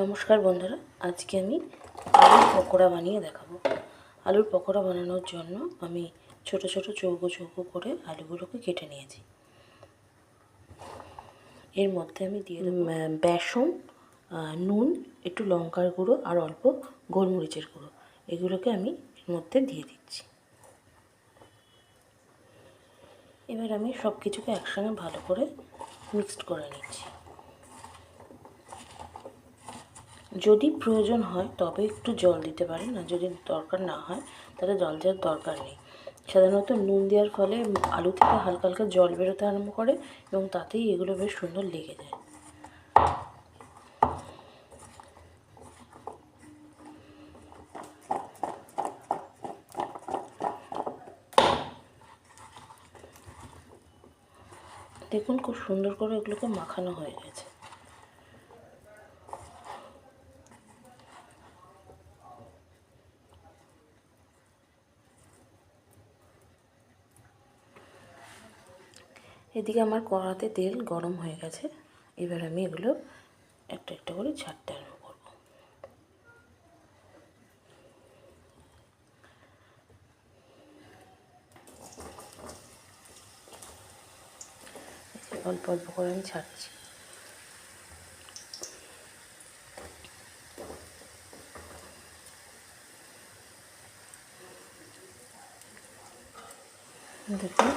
নমস্কার বন্ধুরা, আজকে আমি আলুর পকোড়া বানিয়ে দেখাবো। আলুর পকোড়া বানানোর জন্য আমি ছোট ছোট চৌকো চৌকো করে আলুগুলোকে কেটে নিয়েছি। এর মধ্যে আমি দিয়ে বেসন নুন, একটু লঙ্কার গুঁড়ো আর অল্প গোলমরিচের গুঁড়ো। এগুলোকে আমি এর মধ্যে দিয়ে দিচ্ছি। এবার আমি সব কিছুকে একসঙ্গে ভালো করে মিক্সড করে নিচ্ছি। যদি প্রয়োজন হয়, তবে একটু জল দিতে পারেন। আর যদি দরকার না হয়, তাহলে জল দেওয়ার দরকার নেই। সাধারণত নুন দেওয়ার ফলে আলু থেকে হালকা হালকা জল বেরোতে আরম্ভ করে এবং তাতেই এগুলো বেশ সুন্দর লেগে যায়। দেখুন, খুব সুন্দর করে এগুলোকে মাখানো হয়ে গেছে। এদিকে আমার কড়াতে তেল গরম হয়ে গেছে। এবার আমি এগুলো একটা একটা করে ছাড়তে আরম্ভ করব। অল্প অল্প করে আমি ছাড়ছি। দেখুন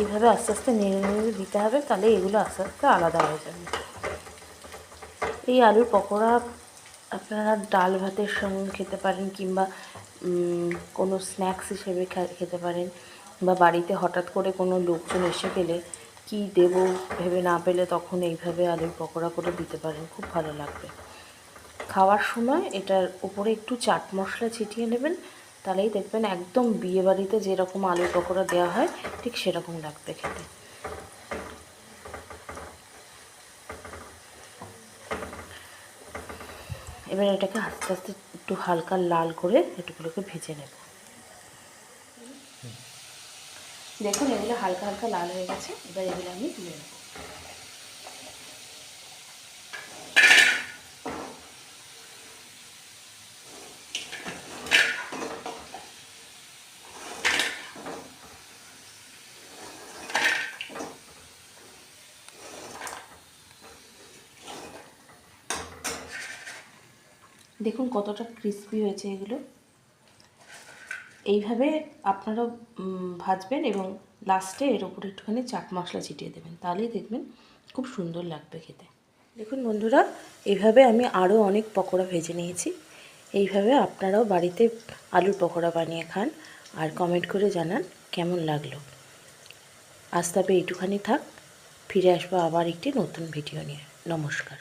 এইভাবে আস্তে আস্তে নেড়ে নেড়ে দিতে হবে, তাহলে এগুলো আস্তে আস্তে আলাদা হয়ে যাবে। এই আলুর পকোড়া আপনারা ডাল ভাতের সঙ্গে খেতে পারেন কিংবা কোনো স্ন্যাক্স হিসেবে খেতে পারেন বা বাড়িতে হঠাৎ করে কোনো লোকজন এসে গেলে কি দেবো ভেবে না পেলে তখন এইভাবে আলুর পকোড়া করে দিতে পারেন, খুব ভালো লাগবে। খাওয়ার সময় এটার উপরে একটু চাট মশলা ছিটিয়ে নেবেন তাহলেই দেখবেন একদম বিয়েবাড়িতে যেরকম আলুর পকোড়া দেওয়া হয়, ঠিক সেরকম লাগবে খেতে। এবার এটাকে আস্তে আস্তে একটু হালকা লাল করে এটুকুলোকে ভেজে নেব। দেখুন, এগুলো হালকা হালকা লাল হয়ে গেছে, এবার এগুলো আমি তুলে নেব। দেখুন কতটা ক্রিস্পি হয়েছে এগুলো। এইভাবে আপনারা ভাজবেন এবং লাস্টে এর উপরে একটুখানি চাট মশলা ছিটিয়ে দেবেন। তাহলেই দেখবেন খুব সুন্দর লাগবে খেতে। দেখুন বন্ধুরা, এইভাবে আমি আরও অনেক পকোড়া ভেজে নিয়েছি। এইভাবে আপনারাও বাড়িতে আলুর পকোড়া বানিয়ে খান আর কমেন্ট করে জানান কেমন লাগল। আজ তবে এইটুখানি থাক, ফিরে আসব আবার একটি নতুন ভিডিও নিয়ে। নমস্কার।